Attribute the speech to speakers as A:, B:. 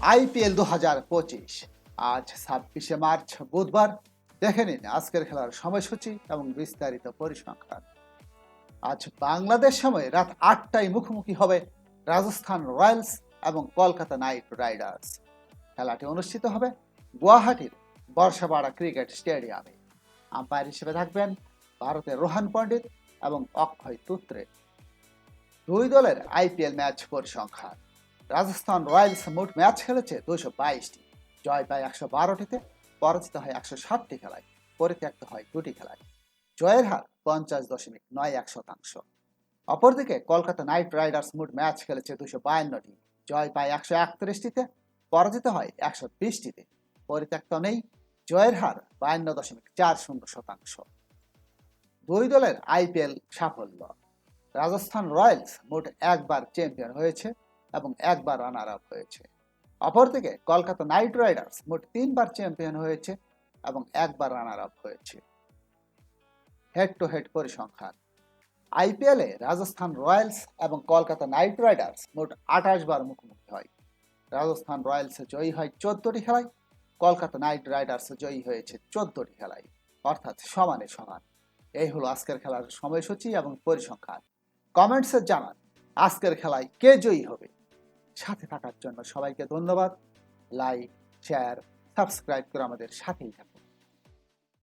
A: IPL দু হাজার পঁচিশ। আজ ছাব্বিশে মার্চ, বুধবার। দেখে নিন আজকের খেলার সময়সূচি এবং বিস্তারিত পরিসংখ্যান। আজ বাংলাদেশ সময় রাত আটটায় মুখোমুখি হবে রাজস্থান রয়্যালস এবং কলকাতা নাইট রাইডার্স। খেলাটি অনুষ্ঠিত হবে গুয়াহাটির বর্ষাপাড়া ক্রিকেট স্টেডিয়ামে। আম্পায়ার হিসেবে থাকবেন ভারতের রোহান পণ্ডিত এবং অক্ষয় তুত্রে। দুই দলের আইপিএল ম্যাচ পরিসংখ্যান। রাজস্থান রয়্যালস মোট ম্যাচ খেলেছে দুশো বাইশটি। জয় পায় একশো বারোটিতে, পরাজিত হয় একশো ষাটটি খেলায়, পরিত্যক্ত হয় দুটি খেলায়। জয়ের হার পঞ্চাশ দশমিক নয় এক শতাংশ। অপরদিকে কলকাতা নাইট রাইডার্স মোট ম্যাচ খেলেছে দুশো বায়ান্নটি। জয় পায় একশো একত্রিশটিতে, পরাজিত হয় একশো বিশটিতে। পরিত্যক্ত নেই, জয়ের হার বায়ান্ন দশমিক চার শূন্য শতাংশ। দুই দলের আইপিএল সাফল্য। রাজস্থান রয়্যালস মোট একবার চ্যাম্পিয়ন হয়েছে এবং একবার রানার আপ হয়েছে। অপরদিকে কলকাতা নাইট রাইডার্স মোট তিনবার চ্যাম্পিয়ন হয়েছে এবং একবার রানার আপ হয়েছে। হেড টু হেড পরিসংখ্যান। আইপিএলে রাজস্থান রয়্যালস এবং কলকাতা নাইট রাইডার্স মোট আঠাশ বার মুখোমুখি হয়। রাজস্থান রয়্যালসে জয়ী হয় চোদ্দটি খেলায়, কলকাতা নাইট রাইডার্স জয়ী হয়েছে চোদ্দটি খেলায়, অর্থাৎ সমানে সমান। এই হলো আজকের খেলার সময়সূচি এবং পরিসংখ্যান। কমেন্টসে জানান, আজকের খেলায় কে জয়ী হবে? সাথে থাকার জন্য সবাইকে ধন্যবাদ। লাইক শেয়ার সাবস্ক্রাইব করে আমাদের সাথেই থাকুন।